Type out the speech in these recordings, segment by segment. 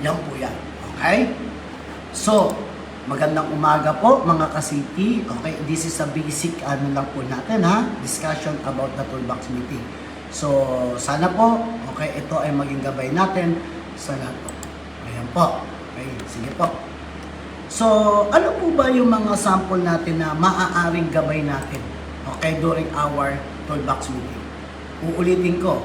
Yan po yan. Okay? So, magandang umaga po mga ka-city. Okay, this is a basic ano lang po natin ha, discussion about the toolbox meeting. So, sana po, okay, ito ay maging gabay natin sa lahat po. Ayan po. Okay, sige po. So, ano po ba yung mga sample natin na maaaring gabay natin okay, during our toolbox meeting? Uulitin ko,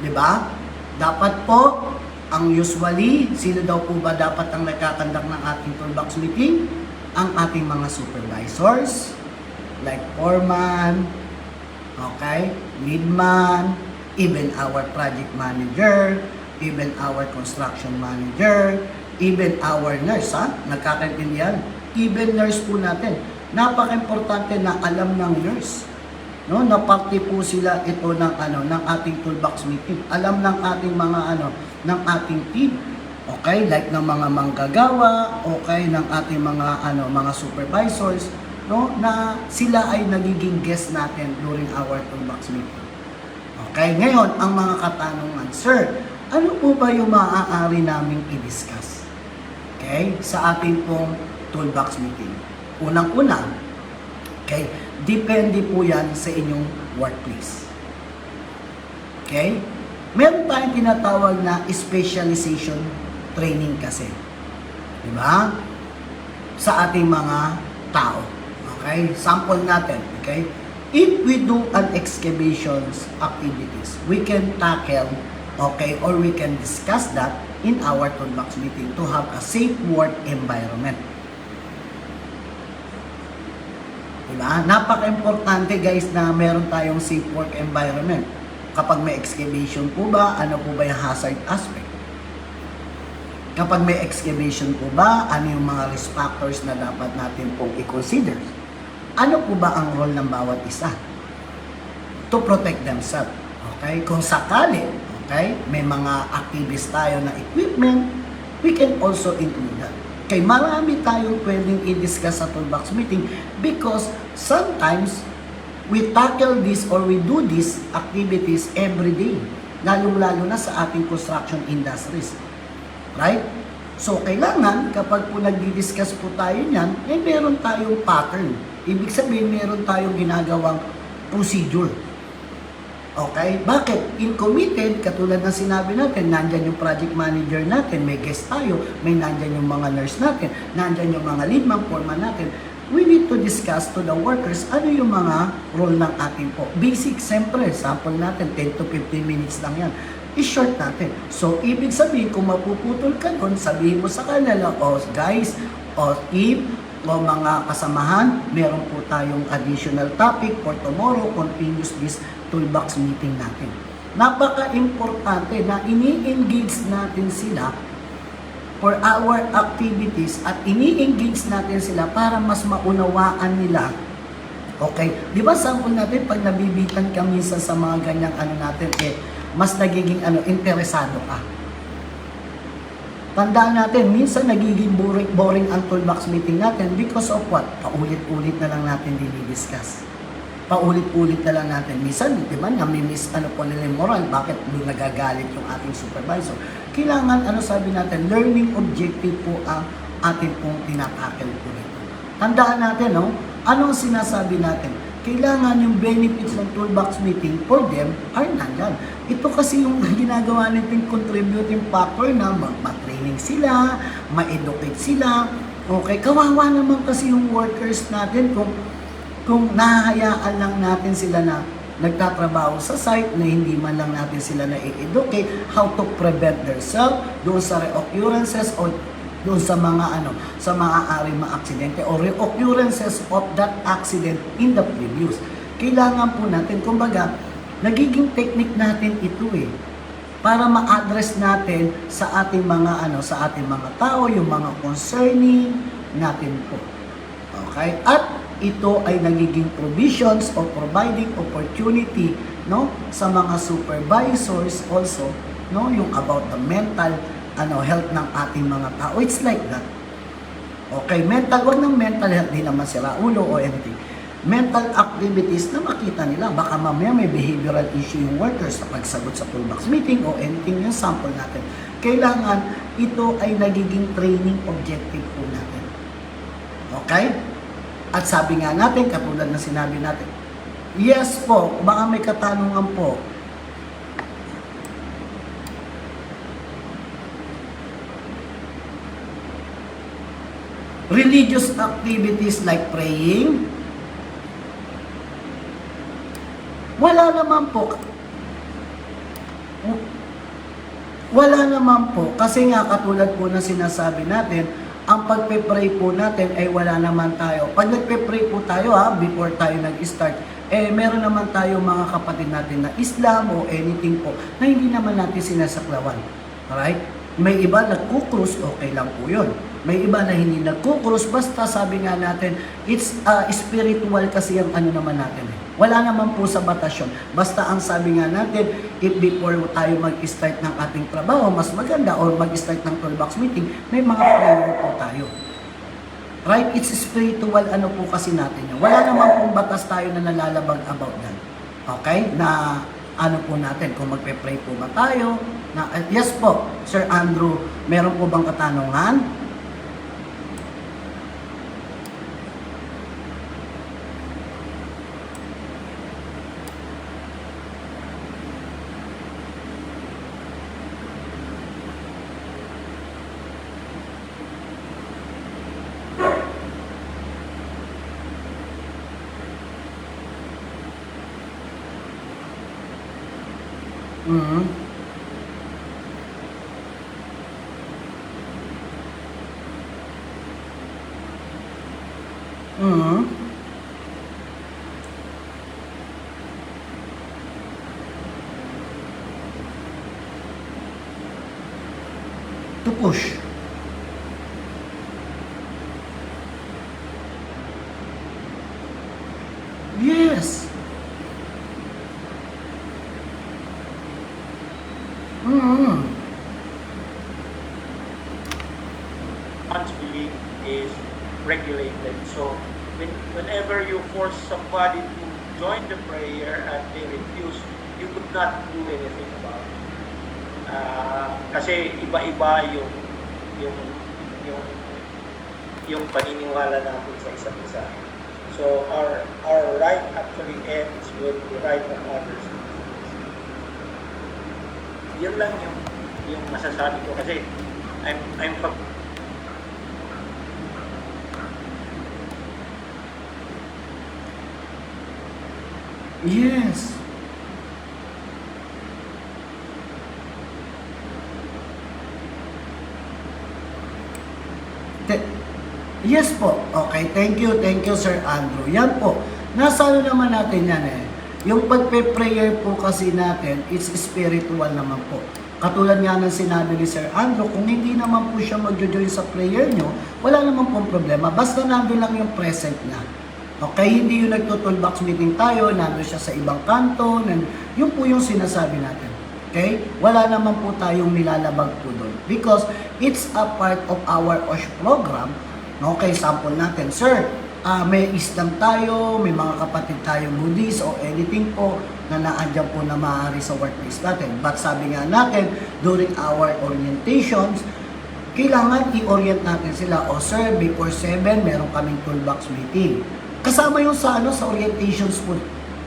di ba? Dapat po, ang usually, sino daw po ba dapat ang nagkakandak ng ating toolbox meeting? Ang ating mga supervisors, like foreman, okay, lead man, even our project manager, even our construction manager, even our nurse, ha? Nagkakaintindihan? Even nurse po natin. Napaka-importante na alam ng nurse. No, na parte po sila ito ng ano ng ating toolbox meeting. Alam ng ating mga ano ng ating team. Okay, like ng mga manggagawa, okay ng ating mga ano mga supervisors, no, na sila ay nagiging guest natin during our toolbox meeting. Okay, ngayon, ang mga katanungan. Sir, ano po ba yung maaari naming i-discuss? Okay, sa ating pong toolbox meeting. Unang-una, okay, depende po yan sa inyong workplace. Okay? Meron tayong tinatawag na specialization training kasi. Di ba? Sa ating mga tao. Okay? Sample natin. Okay? If we do an excavations activities, we can tackle, okay, or we can discuss that in our toolbox meeting to have a safe work environment. Diba? Napaka-importante guys na meron tayong safe work environment. Kapag may excavation po ba, ano po ba yung hazard aspect? Kapag may excavation po ba, ano yung mga risk factors na dapat natin pong i-consider? Ano po ba ang role ng bawat isa? To protect themselves. Okay? Kung sakali, okay, may mga activities tayo na equipment, we can also include that. Kay marami tayong pwedeng i-discuss sa toolbox meeting because sometimes we tackle this or we do these activities every day. Lalong-lalo na sa ating construction industries. Right? So, kailangan, kapag po nagdi-discuss po tayo niyan, eh meron tayong pattern. Ibig sabihin, meron tayong ginagawang procedure. Okay? Bakit? In committed, katulad ng sinabi natin, nandyan yung project manager natin, may guest tayo, may nandyan yung mga nurse natin, nandyan yung mga lead man, foreman natin. We need to discuss to the workers ano yung mga role ng ating po. Basic, siyempre, sample natin, 10 to 15 minutes lang yan. I-short natin. So, ibig sabihin, kung mapuputol ka doon, sabihin mo sa kanila, oh, guys, o if, o mga kasamahan, meron po tayong additional topic for tomorrow, continuous this toolbox meeting natin. Napaka-importante na ini-engage natin sila for our activities at ini-engage natin sila para mas maunawaan nila Okay? Di ba sample natin, pag nabibitan ka minsan sa mga ganyang ano natin, eh, mas nagiging ano, interesado ka. Tandaan natin, minsan nagiging boring, boring ang toolbox meeting natin because of what? Paulit-ulit na lang natin dinidiscuss. Paulit-ulit na lang natin. Minsan, di ba, namimiss ano po nila yung moral. Bakit nung nagagalit yung ating supervisor? Kailangan, ano sabi natin, learning objective po ang ating pong tinatakil po nito. Tandaan natin, no? Anong sinasabi natin? Kailangan yung benefits ng toolbox meeting for them are nandyan. Ito kasi yung ginagawa natin contributing factor na mag-training sila, ma-educate sila. Okay, kawawa naman kasi yung workers natin kung kung nahahayaan lang natin sila na nagtatrabaho sa site na hindi man lang natin sila na i-educate how to prevent themselves doon sa reoccurrences o doon sa mga ano sa maaaring mga aksidente o reoccurrences of that accident in the previous. Kailangan po natin, kumbaga, nagiging technique natin ito eh para ma-address natin sa ating mga ano sa ating mga tao yung mga concerning natin po. Okay? At ito ay nagiging provisions o providing opportunity no sa mga supervisors also no yung about the mental ano health ng ating mga tao it's like that okay mental wag ng mental health din naman sila ulo o anything mental activities na makita nila baka mamaya may behavioral issue yung workers sa pagsagot sa toolbox meeting o anything yung sample natin kailangan ito ay nagiging training objective po natin. Okay? At sabi nga natin, katulad na sinabi natin, yes po, baka may katanungan po, religious activities like praying, wala naman po. Wala naman po. Kasi nga katulad po na sinasabi natin, ang pagpe-pray po natin ay wala naman tayo. Pag nagpe-pray po tayo ha, before tayo nag-start, eh meron naman tayo mga kapatid natin na Islam o anything po na hindi naman natin sinasaklawan. Alright? May iba nagkukrus, okay lang po yun. May iba na hindi nagkukrus, basta sabi nga natin, it's uh, spiritual kasi ang ano naman natin eh. Wala naman po sa batasyon. Basta ang sabi nga natin, if before tayo mag-start ng ating trabaho, mas maganda or mag-start ng 12 box meeting, may mga prayer po tayo. Right? It's spiritual ano po kasi natin yun. Wala naman pong batas tayo na nalalabag about yan. Okay? Na ano po natin, kung magpe-pray po ba tayo. Na, yes po, Sir Andrew, meron po bang katanungan? Uhum. Uhum. Tu puxa. Kasi iba-iba yung yung yung yung paniniwala natin sa isa't isa. So our our right actually ends with the right of others. Yun lang yung yung masasabi ko kasi I'm I'm pag Yes. Yes po. Okay, thank you, thank you Sir Andrew. Yan po. Nasa ano naman natin yan eh. Yung pagpe-prayer po kasi natin, it's spiritual naman po. Katulad nga ng sinabi ni Sir Andrew, kung hindi naman po siya magjo-join sa prayer nyo, wala naman pong problema. Basta nandun lang yung present niya. Okay, hindi yung nagtutulbox meeting tayo, nandun siya sa ibang kanto, nan, yun po yung sinasabi natin. Okay? Wala naman po tayong nilalabag po doon. Because it's a part of our OSH program. Okay, sample natin. Sir, ah, may Islam tayo, may mga kapatid tayong Buddhist o anything po na naandyan po na maaari sa workplace natin. But sabi nga natin, during our orientations, kailangan i-orient natin sila. O sir, before 7, meron kaming toolbox meeting. Kasama yung sa ano sa orientations po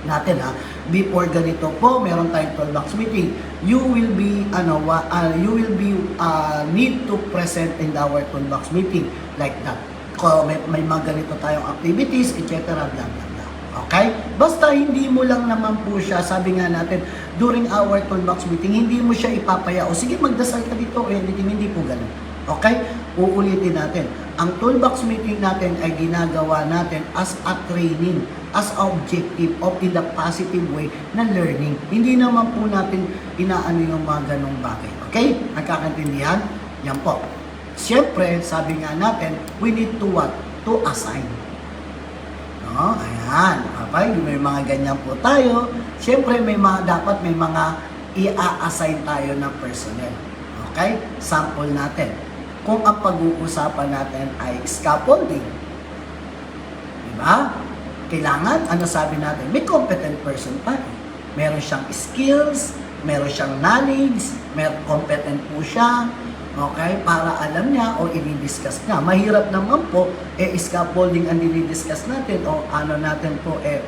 natin ha. Before ganito po, meron tayong toolbox meeting. You will be ano ah, you will be ah, need to present in our toolbox meeting like that. Kung may, may mga ganito tayong activities, etc. blah blah blah. Okay? Basta hindi mo lang naman po siya, sabi nga natin, during our toolbox meeting, hindi mo siya ipapaya, o sige magdasal ka dito, o anything, hindi po ganun. Okay? Uulitin natin. Ang toolbox meeting natin ay ginagawa natin as a training, as objective of in the positive way na learning. Hindi naman po natin inaano yung mga ganong bagay. Okay? Nagkakaintindihan? Yan po. Siyempre, sabi nga natin, we need to what? To assign. No? Ayan. Okay? May mga ganyan po tayo. Siyempre, may mga, dapat may mga i-assign tayo ng personnel. Okay? Sample natin. Kung ang pag-uusapan natin ay scaffolding, di ba? Kailangan, ano sabi natin, may competent person pa. Meron siyang skills, meron siyang knowledge, meron competent po siya. Okay? Para alam niya o i-discuss niya. Mahirap naman po, eh, scaffolding ang dinidiscuss natin o ano natin po, eh,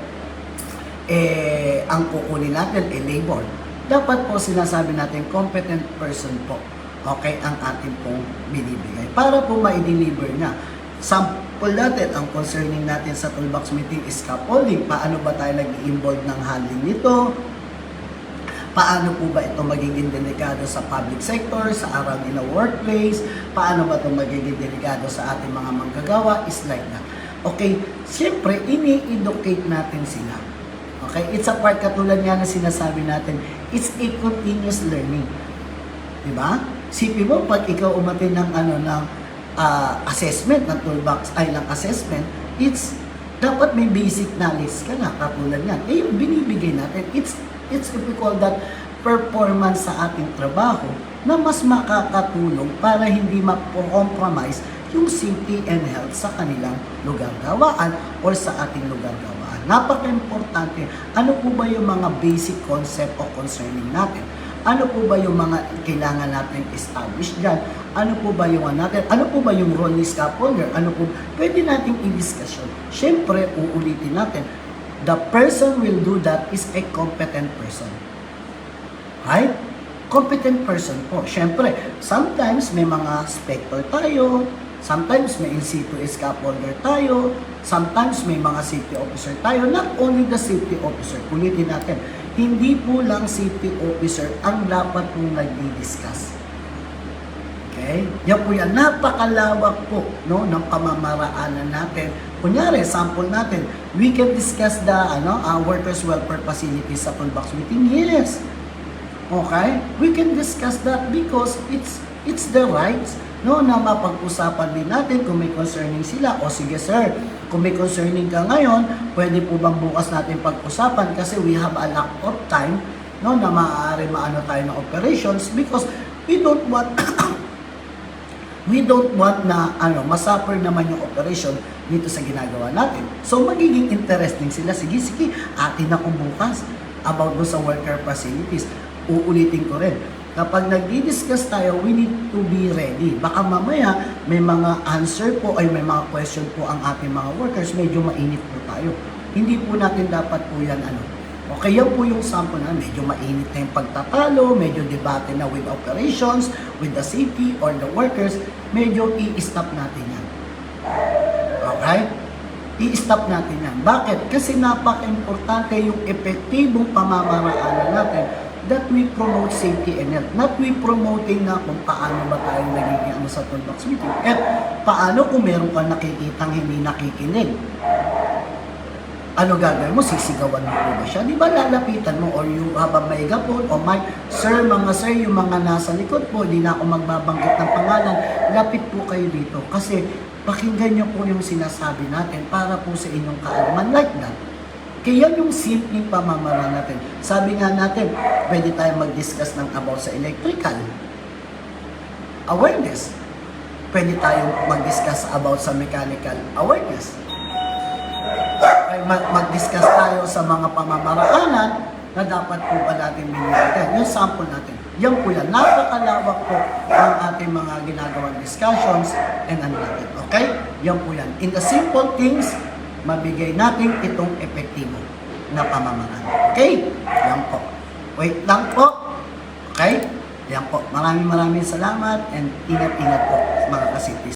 eh, ang kukunin natin, eh, labor. Dapat po sinasabi natin, competent person po. Okay, ang ating pong binibigay. Para po ma-deliver niya. Sample natin, ang concerning natin sa toolbox meeting is scaffolding. Paano ba tayo nag-involve ng handling nito? Paano po ba ito magiging delikado sa public sector, sa around in a workplace? Paano ba ito magiging delikado sa ating mga manggagawa? Is like that. Okay, siyempre, ini-educate natin sila. Okay, it's a part katulad nga na sinasabi natin, it's a continuous learning. Di ba? Sipi mo, pag ikaw umatin ng ano ng ah, assessment, ng toolbox, ay ng assessment, it's dapat may basic knowledge ka na katulad yan. Eh, yung binibigay natin, it's, it's if we call that performance sa ating trabaho na mas makakatulong para hindi ma-compromise yung safety and health sa kanilang lugar gawaan or sa ating lugar gawaan. Napaka-importante, ano po ba yung mga basic concept o concerning natin? Ano po ba yung mga kailangan natin establish dyan? Ano po ba yung natin? Ano po ba yung role ni scaffolder? Ano po? Pwede nating i-discussion. Siyempre, uulitin natin. The person will do that is a competent person. Right? Competent person po. Siyempre, sometimes may mga spector tayo, sometimes may in situ scaffolder tayo, sometimes may mga safety officer tayo, not only the safety officer, ulitin natin, hindi po lang safety officer ang dapat pong nagdi-discuss. Okay? Yan po yan. Napakalawak po no, ng pamamaraanan natin. Kunyari, sample natin, we can discuss the ano, uh, workers' welfare facilities sa toolbox meeting. Yes. Okay? We can discuss that because it's it's the rights no na mapag-usapan din natin kung may concerning sila. O sige sir, kung may concerning ka ngayon, pwede po bang bukas natin pag-usapan kasi we have a lack of time no na maaari maano tayo ng operations because we don't want we don't want na ano masuffer naman yung operation dito sa ginagawa natin. So magiging interesting sila. Sige, sige, atin ako bukas about do sa worker facilities. Uulitin ko rin. Kapag nagdi-discuss tayo, we need to be ready. Baka mamaya may mga answer po ay may mga question po ang ating mga workers, medyo mainit po tayo. Hindi po natin dapat po yan ano. Okay, yan po yung sample na medyo mainit na yung pagtatalo, medyo debate na with operations, with the city or the workers, medyo i-stop natin yan. Okay? I-stop natin yan. Bakit? Kasi napaka-importante yung epektibong pamamaraanan natin that we promote safety and health. Not we promoting na kung paano ba tayo nagiging ano sa toolbox meeting. At paano kung meron kang nakikitang hindi nakikinig. Ano gagawin mo? Sisigawan mo po ba siya? Di ba lalapitan mo or you have a megaphone o mic, Sir, mga sir, yung mga nasa likod po, di na ako magbabanggit ng pangalan, lapit po kayo dito. Kasi pakinggan niyo po yung sinasabi natin para po sa inyong kaalaman like that. Kaya yung simpleng pamamaraan natin. Sabi nga natin, pwede tayo mag-discuss ng about sa electrical awareness. Pwede tayo mag-discuss about sa mechanical awareness. Ay mag- mag-discuss tayo sa mga pamamaraanan na dapat po ba natin binibigyan. Yung sample natin. Yan po yan. Napakalawak po ang ating mga ginagawang discussions and natin. Okay? Yan po yan. In the simple things, mabigay natin itong epektibo na pamamaraan. Okay? Yan po. Wait lang po. Okay? Yan po. Maraming maraming salamat and ingat-ingat po mga kasitis.